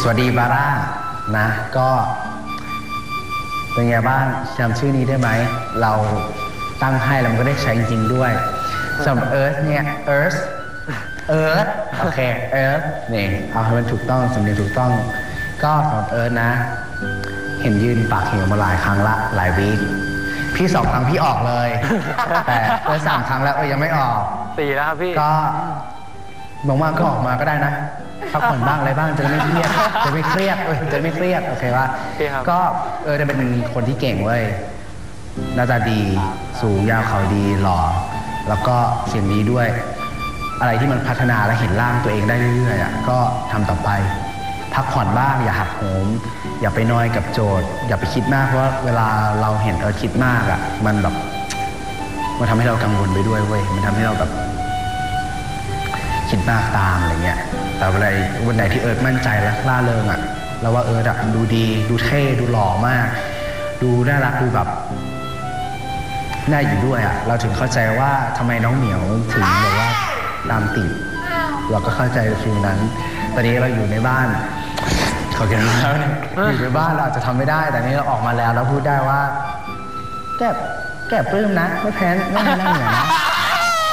สวัสดีบาร่านะ ก็เป็นไงบ้างจำชื่อนี้ได้ไหม เราตั้งให้แล้วมันก็ได้ใช้จริงๆด้วยสำหรับเอิร์ธเนี่ยเอิร์ธเอิร์ธโอเคเอิร์ธนี่เอาให้มันถูกต้องสำเนียงถูกต้อง ก็สำหรับเอิร์ธนะ เห็นยืนปากเหวมาหลายครั้งละหลายวีคพี่สองครั้งพี่ออกเลย แต่เอิร์ธสามครั้งแล้วเออยังไม่ออก สี่แล้วครับพี่ ก็บางวันก็ออกมาก็ได้นะ พักผ่อนบ้างอะไรบ้างจะได้ไม่เครียดจะไม่เครียดเอ้ยจะไม่เครียดโอเคว่าโอเคครับ ก็เออจะเป็นคนที่เก่งเว้ยหน้าตาดีสูงยาวเขาดีหล่อแล้วก็เสียงดีด้วย อะไรที่มันพัฒนาและเห็นร่างตัวเองได้เรื่อยๆอะก็ทำต่อไป พักผ่อนบ้างอย่าหักโหม อย่าไปน้อยกับโจทย์ อย่าไปคิดมากเพราะว่าเวลาเราเห็นเออคิดมากอะมันแบบ มันทำให้เรากังวลไปด้วยเว้ย มันทำให้เราแบบ คิดมากตามอะไรเงี้ยแต่เวลาวันไหนที่เอิร์ธมั่นใจและล่าเริงอะ่ะเราว่าเอิร์ธอะดูดี ดูเท่ดูหล่อมาก ดูน่ารักดูแบบน่าอยู่ด้วยอะ่ะเราถึงเข้าใจว่าทำไมน้องเหมียวถึงแบบว่าตามติดเราก็เข้าใจฟิลนั้น ตอนนี้เราอยู่ในบ้านขอเกินแล้วอยู่ในบ้านเราอาจจะทำไม่ได้ แต่นี้เราออกมาแล้วเราพูดได้ว่า แก้แก้ปลื้มนะ ไม่แพ้ไม่ไม่น่าเหนือนะ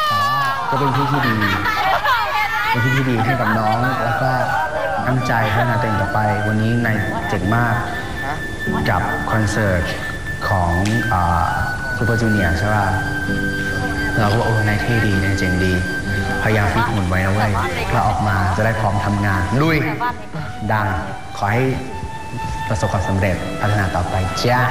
แต่ว่าก็เป็นพี่ที่ดี เป็นพี่ที่ดีให้กับน้อง แล้วก็ตั้งใจพัฒนาตัวเองต่อไป วันนี้นายเจ๋งมากกับคอนเสิร์ตของซูเปอร์จูเนียร์ใช่ป่ะเราก็บอกโอ้นายเท่ดีนายเจ๋งดี พยายามฟิตหุ่นไว้นะเว้ยเพื่อออกมาจะได้พร้อมทำงานลุยดังขอให้ประสบความสำเร็จพัฒนาต่อไปจ้า